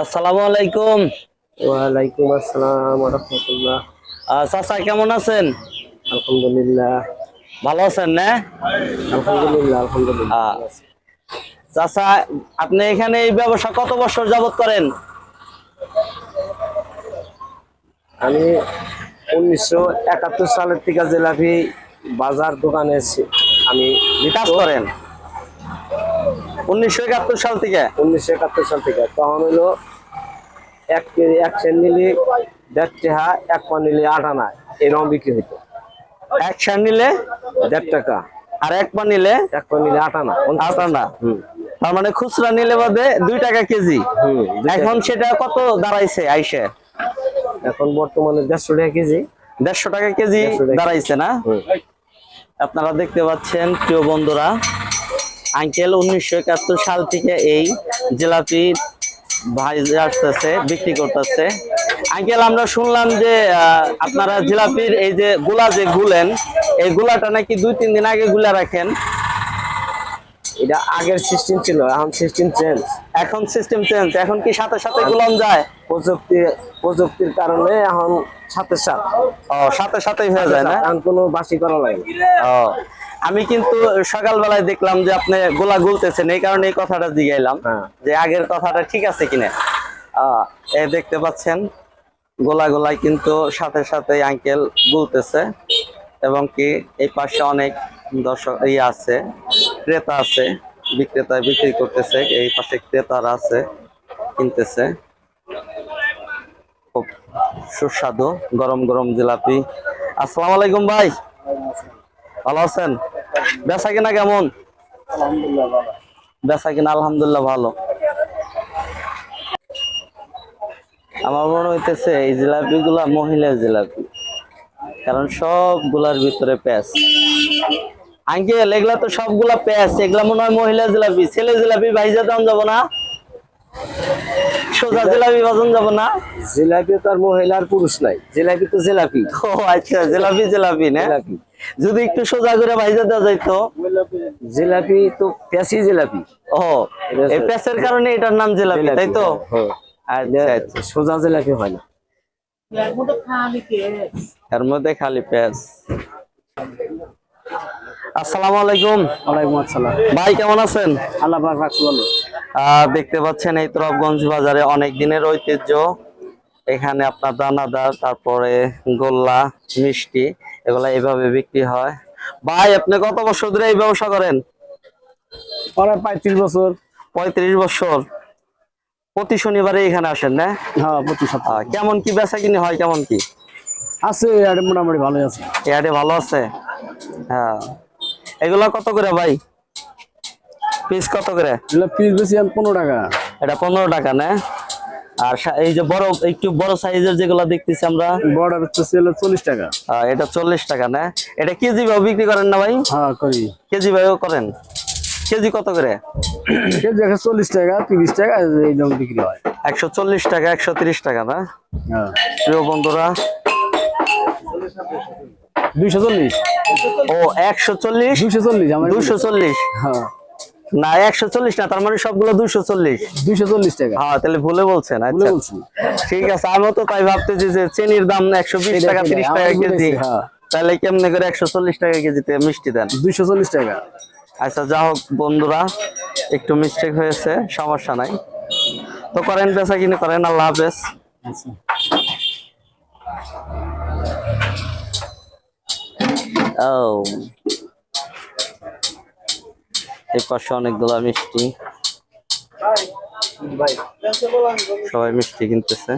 আসসালামু আলাইকুম। ওয়ালাইকুম আসসালাম রহমতুল্লাহ। চাচা কেমন আছেন? আলহামদুলিল্লাহ। ভালো আছেন না? আলহামদুলিল্লাহ আলহামদুলিল্লাহ। চাচা আপনি এখানে এই ব্যবসা কত বছর যাবত করেন? আমি উনিশশো একাত্তর সালের থেকে জেলাপি বাজার দোকানে আমি কাজ করেন? উনিশশো একাত্তর সাল থেকে? উনিশশো একাত্তর সাল থেকে। তখন হইল এক কেজি এক সেন নিলে দেড় টাকা এক পা নিলে আট আনা এরকম বিক্রি হইতো। এক সার নিলে দেড় টাকা। আর এক পা নিলে এক পা নিলে আট আনা আট আনা। হুম। তার মানে খুচরা নিলে বাদে দুই টাকা কেজি। এখন সেটা কত দাঁড়াইছে আইসে? এখন বর্তমানে দেড়শো টাকা কেজি। দেড়শো টাকা কেজি দাঁড়াইছে না? আপনারা দেখতে পাচ্ছেন প্রিয় বন্ধুরা আঙ্কেল উনিশশো একাত্তর সাল থেকে এই জিলাপি ভাই আসতেছে বিক্রি করতেছে। আঙ্কেল আমরা শুনলাম যে আপনারা জিলাপির এই যে গুলা যে গুলেন এই গুলাটা নাকি দুই তিন দিন আগে গুলা রাখেন। এটা আগের সিস্টেম ছিল এখন সিস্টেম চেঞ্জ এখন সিস্টেম চেঞ্জ এখন কি সাথে সাথে গুলান যায়? প্রযুক্তি প্রযুক্তির কারণে এখন সাথে সাথ। ও সাথে সাথেই হয়ে যায় না? এখন কোনো বাসি করা লাগে। ও আমি কিন্তু সকালবেলায় দেখলাম যে আপনি গোলা গুলতেছেন এই কারণে এই কথাটা জিগাইলাম হ্যাঁ। যে আগের কথাটা ঠিক আছে কিনা। আহ, এই দেখতে পাচ্ছেন গোলা গোলায় কিন্তু সাথে সাথে আঙ্কেল গুলতেছে এবং কি এই পাশে অনেক দর্শক ইয়ে আছে ক্রেতা আছে বিক্রেতা বিক্রি করতেছে এই পাশে ক্রেতারা আছে কিনতেছে। খুব সুস্বাদু গরম গরম জিলাপি। আসসালামু আলাইকুম ভাই। ভালো আছেন? বেচা কিনা কেমন? বেচা কিনা আলহামদুলিল্লাহ ভালো। আমার মনে হইতেছে এই জিলাপি গুলা মহিলা জিলাপি কারণ সবগুলার ভিতরে প্যাঁচ। আঙ্কেল এগুলা তো সবগুলা প্যাঁচ এগুলা মনে হয় মহিলা জিলাপি। ছেলে জিলাপি ভাইজা দাম যাব না? সোজা জিলাপি বাজন যাব না? জিলাপি তো আর মহিলার পুরুষ নাই। জিলাপি তো জিলাপি। ও আচ্ছা জিলাপি জিলাপি না? জিলাপি। যদি একটু সোজা করে ভাইজা দেওয়া যাইতো। জিলাপি তো পেঁচি জিলাপি। ও এই কারণে এটার নাম জিলাপি তাই তো? হ্যাঁ। আচ্ছা আচ্ছা সোজা জিলাপি হয় না। এর মধ্যে খালি পেঁয়াজ। আসসালামু আলাইকুম। ওয়ালাইকুম আসসালাম। ভাই কেমন আছেন? আল্লাহ পাক রাখছে ভালো। আহ, দেখতে পাচ্ছেন এই তরফগঞ্জ বাজারে অনেক দিনের ঐতিহ্য। এখানে আপনার দানাদার তারপরে গোল্লা মিষ্টি এগুলা এইভাবে বিক্রি হয়। ভাই আপনি কত বছর ধরে এই ব্যবসা করেন? পরে পঁয়ত্রিশ বছর। পঁয়ত্রিশ বছর। প্রতি শনিবারে এখানে আসেন না? হ্যাঁ প্রতি সপ্তাহ। কেমন কি বেচা কিনে হয় কেমন কি? আছে আর মোটামুটি ভালোই আছে। এয়ারে ভালো আছে? হ্যাঁ। এগুলা কত করে ভাই? পিস কত করে? এগুলো পিস বেশি পনেরো টাকা। এটা পনেরো টাকা না? আর এই যে বড় একটু বড় সাইজের যেগুলা দেখতেছি আমরা। বড় বেচতেছি হলো চল্লিশ টাকা। আহ, এটা চল্লিশ টাকা না? এটা কেজি ভাবে বিক্রি করেন না ভাই? হ্যাঁ করি। কেজি ভাবেও করেন। কেজি কত করে? কেজি একশো চল্লিশ টাকা তিরিশ টাকা এই রকম বিক্রি হয়। একশো চল্লিশ টাকা একশো তিরিশ টাকা না? হ্যাঁ। প্রিয় বন্ধুরা দুইশো চল্লিশ। ও একশো চল্লিশ? দুইশো চল্লিশ আমার দুশো চল্লিশ? হ্যাঁ। না একশো চল্লিশ না তার মানে সবগুলো দুইশো চল্লিশ। দুইশো চল্লিশ টাকা। হ্যাঁ তাহলে ভুলে বলছেন আচ্ছা। ঠিক আছে আমিও তো তাই ভাবতেছি যে চিনির দাম একশো বিশ টাকা তিরিশ টাকা কেজি। হ্যাঁ। তাহলে কেমনে করে একশো চল্লিশ টাকা কেজিতে মিষ্টি দেন? দুইশো চল্লিশ টাকা। আচ্ছা যা হোক বন্ধুরা একটু মিস্টেক হয়েছে সমস্যা নাই। তো করেন বেচা কিনে করেন আল্লাহ হাফেজ। আচ্ছা। ও এই পাশে অনেকগুলা মিষ্টি। সবাই মিষ্টি কিনতেছে।